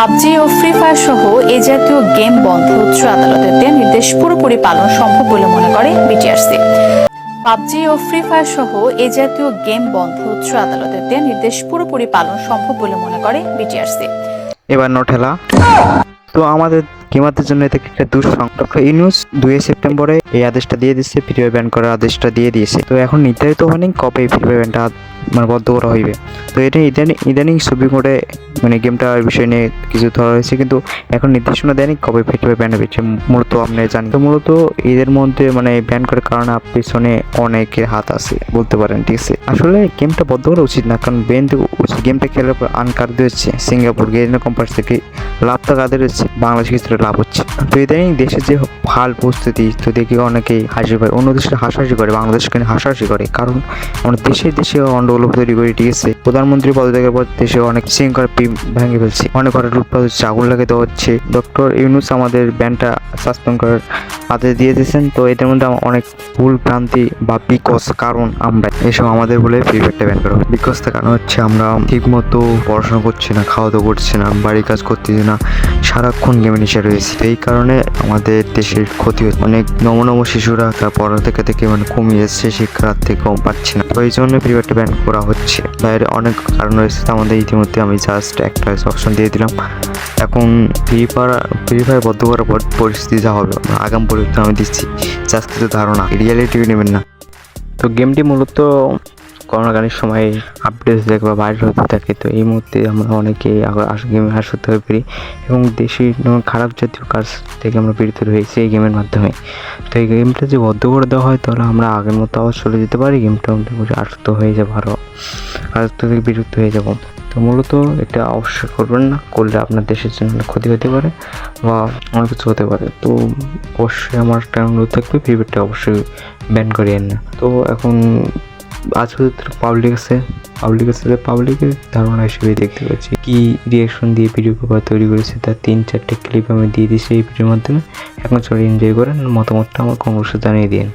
PUBG ও Free Fire সহ এ জাতীয় গেম বন্ধ উচ্চ আদালতের দেয়া নির্দেশ পুরোপুরি পালন সম্ভব বলে মনে করে বিটিআরসি পাবজি ও ফ্রি ফায়ার সহ এ জাতীয় গেম বন্ধ উচ্চ আদালতের দেয়া নির্দেশ পুরোপুরি পালন সম্ভব বলে মনে করে বিটিআরসি এবার নো ঠেলা তো আমাদের গেমারদের জন্য এটা একটা দুঃসং ডক্টর ইউনুস দুই সেপ্টেম্বরে এই আদেশটা দিয়ে দিচ্ছে ফ্রি ফায়ার ব্যান করার আদেশটা দিয়ে দিয়েছে। তো এখন নির্ধারিত হয়নি কবে ফ্রি ফায়ার ব্যানটা মানে বদ্ধ করা হইবে। তো এটা ইদানিং ইদানিং সুপ্রিম কোর্টে মানে গেমটার বিষয় নিয়ে কিছু ধরা হয়েছে, কিন্তু এখন নির্দেশনা দেয়নি কবে ফায়ার ব্যান হবে মূলত আপনি জানি। তো মূলত এদের মধ্যে মানে ব্যান করার কারণে পিছনে অনেকের হাত আছে, বলতে পারেন, ঠিক আছে? আসলে গেমটা বদ্ধ করা উচিত না, কারণ ব্যান গেমটা খেলার পর আনকার হচ্ছে সিঙ্গাপুর গেম কোম্পানি থেকে লাভটা কাদের হচ্ছে বাংলাদেশ ক্ষেত্রে লাভ হচ্ছে। তো ইদানিং দেশের যে হাল প্রস্তুতি তো দেখি অনেকেই হাসি পায়। অন্য দেশে হাসাহাসি করে বাংলাদেশকে হাসাহাসি করে? কারণ আমরা দেশে দেশে গন্ডগোল তৈরি করে, ঠিক আছে? প্রধানমন্ত্রী পদত্যাগের পর দেশে অনেক শৃঙ্খলা ভেঙে ফেলছে। অনেক ঘরে লুটপাট হচ্ছে আগুন লাগে দেওয়া হচ্ছে। ডক্টর ইউনুস আমাদের ব্যান্ডটা সাসপেন্ড করার আদেশ দিয়ে দিয়েছেন। তো এদের মধ্যে অনেক ভুল ভ্রান্তি বা বিকজ কারণ আমরা এসব আমাদের বলে ফ্রি ফায়ারটা ব্যান করা বিকজটা কারণ হচ্ছে আমরা ঠিক মতো পড়াশোনা করছি না, খাওয়া দাওয়া করছি না, বাড়ির কাজ করতেছি না, সারাক্ষণ গেমে নিচে রয়েছে। এই কারণে আমাদের দেশের ক্ষতি হচ্ছে। অনেক নম নম শিশুরা তার পড়া থেকে মানে কমিয়ে এসছে শিক্ষার থেকে কম পাচ্ছে না। তো এই জন্য ফ্রি ফায়ারটা ব্যান করা হচ্ছে। বাইরে অনেক কারণ রয়েছে, তো আমাদের ইতিমধ্যে আমি জাস্ট একটা অপশন দিয়ে দিলাম। এখন ফ্রি ফায়ার ফ্রি ফায়ার বদ্ধ করার পর পরিস্থিতি যা হবে, আগাম পরিবর্তন আমি দিচ্ছি। কিছু ধারণা রিয়ালিটি নেবেন না। তো গেমটি মূলত করোনাকালীন সময় আপডেট দেখে বা ভাইরাল হতে থাকে। তো এই মুহূর্তে আমরা অনেকে গেমে আসতে হয়ে পারি এবং দেশি খারাপ জাতীয় কাজ থেকে আমরা বিরত রয়েছি এই গেমের মাধ্যমে। তো এই গেমটা যদি বদ্ধ করে দেওয়া হয়, তাহলে আমরা আগের মতো আবার চলে যেতে পারি। গেমটা আসক্ত হয়ে যাব আরও আসক্ত থেকে বিরক্ত হয়ে যাব। তো মূলত এটা অবশ্যই করবেন না, করলে আপনার দেশের জন্য অনেক ক্ষতি হতে পারে বা অনেক কিছু হতে পারে। তো অবশ্যই আমার একটা অনুরোধ থাকবে ফিডব্যাকটা অবশ্যই ব্যান করিয়েন না। তো এখন আজ পাবলিক আছে। পাবলিক আছে পাবলিকের ধারণা হিসেবে দেখতে পাচ্ছি। কি রিয়াকশন দিয়ে ভিডিও পেপার তৈরি করেছে তার তিন চারটে ক্লিপ আমি দিয়ে দিচ্ছি এই ভিডিওর মাধ্যমে। এখন চলে এনজয় করেন মতামতটা আমার কংগ্রেসে জানিয়ে দিন।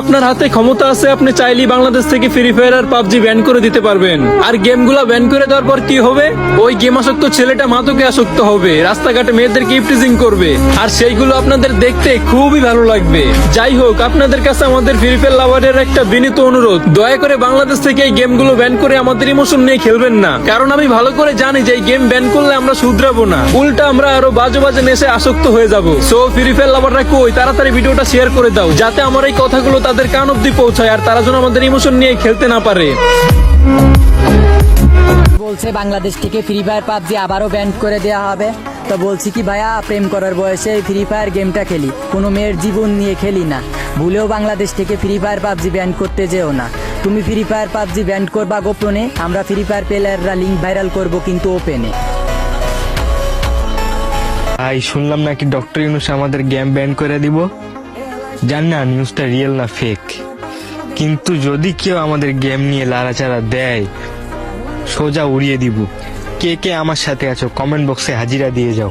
আপনার হাতে ক্ষমতা আছে, আপনি চাইলেই বাংলাদেশ থেকে ফ্রি ফায়ার আর পাবজি ব্যান করে দিতে পারবেন। আর গেমগুলো ব্যান করে দেওয়ার পর কি হবে? ওই গেম আসক্ত ছেলেটা মাদকে আসক্ত হবে। রাস্তাঘাটে মেয়েদেরকে ইপটিজিং করবে। আর সেইগুলো আপনাদের দেখতে খুবই ভালো লাগবে। যাই হোক, আপনাদের কাছে আমাদের ফ্রি ফায়ার লাভারের একটা বিনীত অনুরোধ। দয়া করে বাংলাদেশ থেকে এই গেমগুলো ব্যান করে আমাদের ইমোশন নিয়ে খেলবেন না। কারণ আমি ভালো করে জানি যে গেম ব্যান করলে আমরা শুধরাবো না। উল্টা আমরা আরও বাজে বাজে নেশে আসক্ত হয়ে যাব। সো ফ্রি ফায়ার লাভাররা কই? তাড়াতাড়ি ভিডিওটা শেয়ার করে দাও, যাতে আমার এই কথাগুলো তাদের কান অব্দি পৌঁছায় আর তারা যেন আমাদের ইমোশন নিয়ে খেলতে না পারে। বলছে, বাংলাদেশ থেকে ফ্রি ফায়ার পাবজি আবারও ব্যান করে দেওয়া হবে। তো বলছি কি, ভাইয়া, প্রেম করার বয়সে ফ্রি ফায়ার গেমটা খেলি। কোনো মেয়ের জীবন নিয়ে খেলি না। ভুলেও বাংলাদেশ থেকে ফ্রি ফায়ার পাবজি ব্যান করতে যেও না। তুমি ফ্রি ফায়ার পাবজি ব্যান করবা গোপনে, আমরা ফ্রি ফায়ার প্লেয়াররা লিঙ্ক ভাইরাল করব কিন্তু ওপেনে ভাই, শুনলাম নাকি ডক্টর ইউনুস আমাদের গেম ব্যান করে দিব? জান না নিউজটা রিয়েল না ফেক কিন্তু যদি কেউ আমাদের গেম নিয়ে লাড়াচাড়া দেয়, সোজা উড়িয়ে দিব। কে কে আমার সাথে আছো কমেন্ট বক্সে হাজিরা দিয়ে যাও।